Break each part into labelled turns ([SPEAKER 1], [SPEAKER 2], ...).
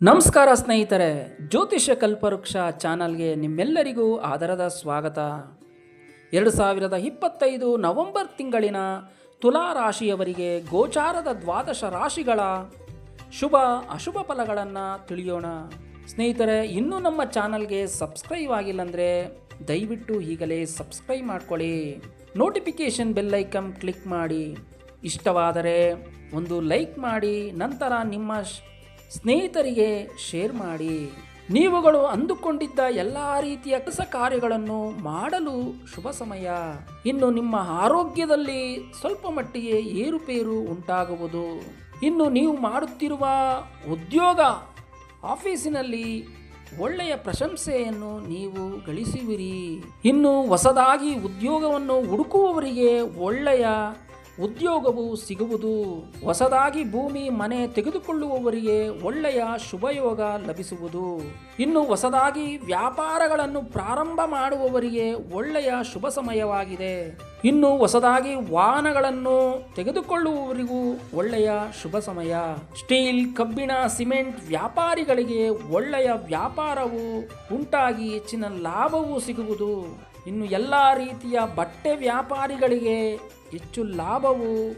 [SPEAKER 1] ನಮಸ್ಕಾರ ಸ್ನೇಹಿತರೆ, ಜ್ಯೋತಿಷ್ಯ ಕಲ್ಪವೃಕ್ಷ ಚಾನಲ್ಗೆ ನಿಮ್ಮೆಲ್ಲರಿಗೂ ಆದರದ ಸ್ವಾಗತ. ಎರಡು ಸಾವಿರದ ಇಪ್ಪತ್ತೈದು ನವೆಂಬರ್ ತಿಂಗಳಿನ ತುಲಾ ರಾಶಿಯವರಿಗೆ ಗೋಚಾರದ ದ್ವಾದಶ ರಾಶಿಗಳ ಶುಭ ಅಶುಭ ಫಲಗಳನ್ನು ತಿಳಿಯೋಣ. ಸ್ನೇಹಿತರೆ, ಇನ್ನೂ ನಮ್ಮ ಚಾನಲ್ಗೆ ಸಬ್ಸ್ಕ್ರೈಬ್ ಆಗಿಲ್ಲಂದರೆ ದಯವಿಟ್ಟು ಈಗಲೇ ಸಬ್ಸ್ಕ್ರೈಬ್ ಮಾಡ್ಕೊಳ್ಳಿ. ನೋಟಿಫಿಕೇಷನ್ ಬೆಲ್ ಐಕನ್ ಕ್ಲಿಕ್ ಮಾಡಿ. ಇಷ್ಟವಾದರೆ ಒಂದು ಲೈಕ್ ಮಾಡಿ, ನಂತರ ನಿಮ್ಮ ಸ್ನೇಹಿತರಿಗೆ ಶೇರ್ ಮಾಡಿ. ನೀವುಗಳು ಅಂದುಕೊಂಡಿದ್ದ ಎಲ್ಲ ರೀತಿಯ ಕೆಲಸ ಕಾರ್ಯಗಳನ್ನು ಮಾಡಲು ಶುಭ ಸಮಯ. ಇನ್ನು ನಿಮ್ಮ ಆರೋಗ್ಯದಲ್ಲಿ ಸ್ವಲ್ಪ ಮಟ್ಟಿಗೆ ಏರುಪೇರು ಉಂಟಾಗುವುದು. ಇನ್ನು ನೀವು ಮಾಡುತ್ತಿರುವ ಉದ್ಯೋಗ ಆಫೀಸಿನಲ್ಲಿ ಒಳ್ಳೆಯ ಪ್ರಶಂಸೆಯನ್ನು ನೀವು ಗಳಿಸುವಿರಿ. ಇನ್ನು ಹೊಸದಾಗಿ ಉದ್ಯೋಗವನ್ನು ಹುಡುಕುವವರಿಗೆ ಒಳ್ಳೆಯ ಉದ್ಯೋಗವು ಸಿಗುವುದು ಹೊಸದಾಗಿ ಭೂಮಿ ಮನೆ ತೆಗೆದುಕೊಳ್ಳುವವರಿಗೆ ಒಳ್ಳೆಯ ಶುಭಯೋಗ ಲಭಿಸುವುದು. ಇನ್ನು ಹೊಸದಾಗಿ ವ್ಯಾಪಾರಗಳನ್ನು ಪ್ರಾರಂಭ ಮಾಡುವವರಿಗೆ ಒಳ್ಳೆಯ ಶುಭ ಸಮಯವಾಗಿದೆ. ಇನ್ನು ಹೊಸದಾಗಿ ವಾಹನಗಳನ್ನು ತೆಗೆದುಕೊಳ್ಳುವವರಿಗೂ ಒಳ್ಳೆಯ ಶುಭ ಸಮಯ. ಸ್ಟೀಲ್, ಕಬ್ಬಿಣ, ಸಿಮೆಂಟ್ ವ್ಯಾಪಾರಿಗಳಿಗೆ ಒಳ್ಳೆಯ ವ್ಯಾಪಾರವು ಉಂಟಾಗಿ ಹೆಚ್ಚಿನ ಲಾಭವೂ ಸಿಗುವುದು. ಇನ್ನು ಎಲ್ಲ ರೀತಿಯ ಬಟ್ಟೆ ವ್ಯಾಪಾರಿಗಳಿಗೆ ಹೆಚ್ಚು ಲಾಭವು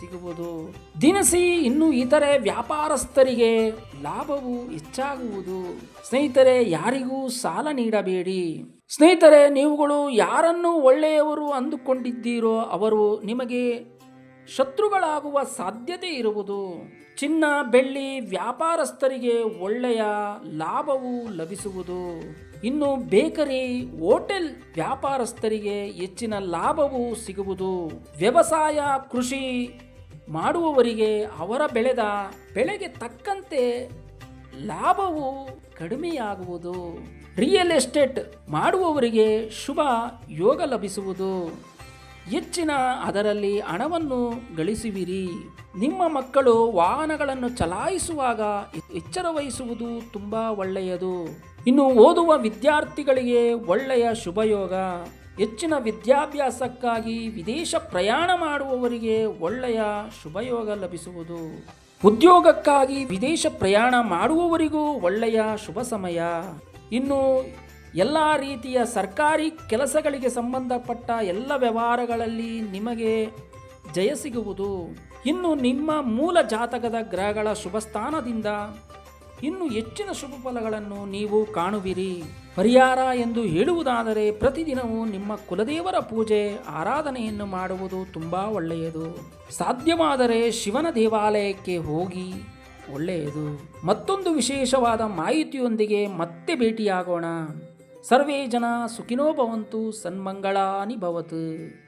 [SPEAKER 1] ಸಿಗುವುದು. ದಿನಸಿ ಇನ್ನು ಇತರೆ ವ್ಯಾಪಾರಸ್ಥರಿಗೆ ಲಾಭವು ಹೆಚ್ಚಾಗುವುದು. ಸ್ನೇಹಿತರೆ, ಯಾರಿಗೂ ಸಾಲ ನೀಡಬೇಡಿ. ಸ್ನೇಹಿತರೆ, ನೀವುಗಳು ಯಾರನ್ನು ಒಳ್ಳೆಯವರು ಅಂದುಕೊಂಡಿದ್ದೀರೋ ಅವರು ನಿಮಗೆ ಶತ್ರುಗಳಾಗುವ ಸಾಧ್ಯತೆ ಇರುವುದು. ಚಿನ್ನ, ಬೆಳ್ಳಿ, ವ್ಯಾಪಾರಸ್ಥರಿಗೆ ಒಳ್ಳೆಯ ಲಾಭವು ಲಭಿಸುವುದು. ಇನ್ನು ಬೇಕರಿ, ಹೋಟೆಲ್ ವ್ಯಾಪಾರಸ್ಥರಿಗೆ ಹೆಚ್ಚಿನ ಲಾಭವು ಸಿಗುವುದು. ವ್ಯವಸಾಯ, ಕೃಷಿ ಮಾಡುವವರಿಗೆ ಅವರ ಬೆಳೆದ ಬೆಳೆಗೆ ತಕ್ಕಂತೆ ಲಾಭವು ಕಡಿಮೆಯಾಗುವುದು. ರಿಯಲ್ ಎಸ್ಟೇಟ್ ಮಾಡುವವರಿಗೆ ಶುಭ ಯೋಗ ಲಭಿಸುವುದು. ಹೆಚ್ಚಿನ ಅದರಲ್ಲಿ ಹಣವನ್ನು ಗಳಿಸುವಿರಿ. ನಿಮ್ಮ ಮಕ್ಕಳು ವಾಹನಗಳನ್ನು ಚಲಾಯಿಸುವಾಗ ಎಚ್ಚರ ವಹಿಸುವುದು ತುಂಬ ಒಳ್ಳೆಯದು. ಇನ್ನು ಓದುವ ವಿದ್ಯಾರ್ಥಿಗಳಿಗೆ ಒಳ್ಳೆಯ ಶುಭಯೋಗ. ಹೆಚ್ಚಿನ ವಿದ್ಯಾಭ್ಯಾಸಕ್ಕಾಗಿ ವಿದೇಶ ಪ್ರಯಾಣ ಮಾಡುವವರಿಗೆ ಒಳ್ಳೆಯ ಶುಭಯೋಗ ಲಭಿಸುವುದು. ಉದ್ಯೋಗಕ್ಕಾಗಿ ವಿದೇಶ ಪ್ರಯಾಣ ಮಾಡುವವರಿಗೂ ಒಳ್ಳೆಯ ಶುಭ ಸಮಯ. ಇನ್ನು ಎಲ್ಲ ರೀತಿಯ ಸರ್ಕಾರಿ ಕೆಲಸಗಳಿಗೆ ಸಂಬಂಧಪಟ್ಟ ಎಲ್ಲ ವ್ಯವಹಾರಗಳಲ್ಲಿ ನಿಮಗೆ ಜಯ ಸಿಗುವುದು. ಇನ್ನು ನಿಮ್ಮ ಮೂಲ ಜಾತಕದ ಗ್ರಹಗಳ ಶುಭ ಸ್ಥಾನದಿಂದ ಇನ್ನು ಹೆಚ್ಚಿನ ಶುಭ ಫಲಗಳನ್ನು ನೀವು ಕಾಣುವಿರಿ. ಪರಿಹಾರ ಎಂದು ಹೇಳುವುದಾದರೆ ಪ್ರತಿದಿನವೂ ನಿಮ್ಮ ಕುಲದೇವರ ಪೂಜೆ, ಆರಾಧನೆಯನ್ನು ಮಾಡುವುದು ತುಂಬ ಒಳ್ಳೆಯದು. ಸಾಧ್ಯವಾದರೆ ಶಿವನ ದೇವಾಲಯಕ್ಕೆ ಹೋಗಿ ಒಳ್ಳೆಯದು. ಮತ್ತೊಂದು ವಿಶೇಷವಾದ ಮಾಹಿತಿಯೊಂದಿಗೆ ಮತ್ತೆ ಭೇಟಿಯಾಗೋಣ. ಸರ್ವೇ ಜನ ಸುಖಿನೋ ಭವಂತು ಸನ್ಮಂಗಳಾನಿ ಭವತು.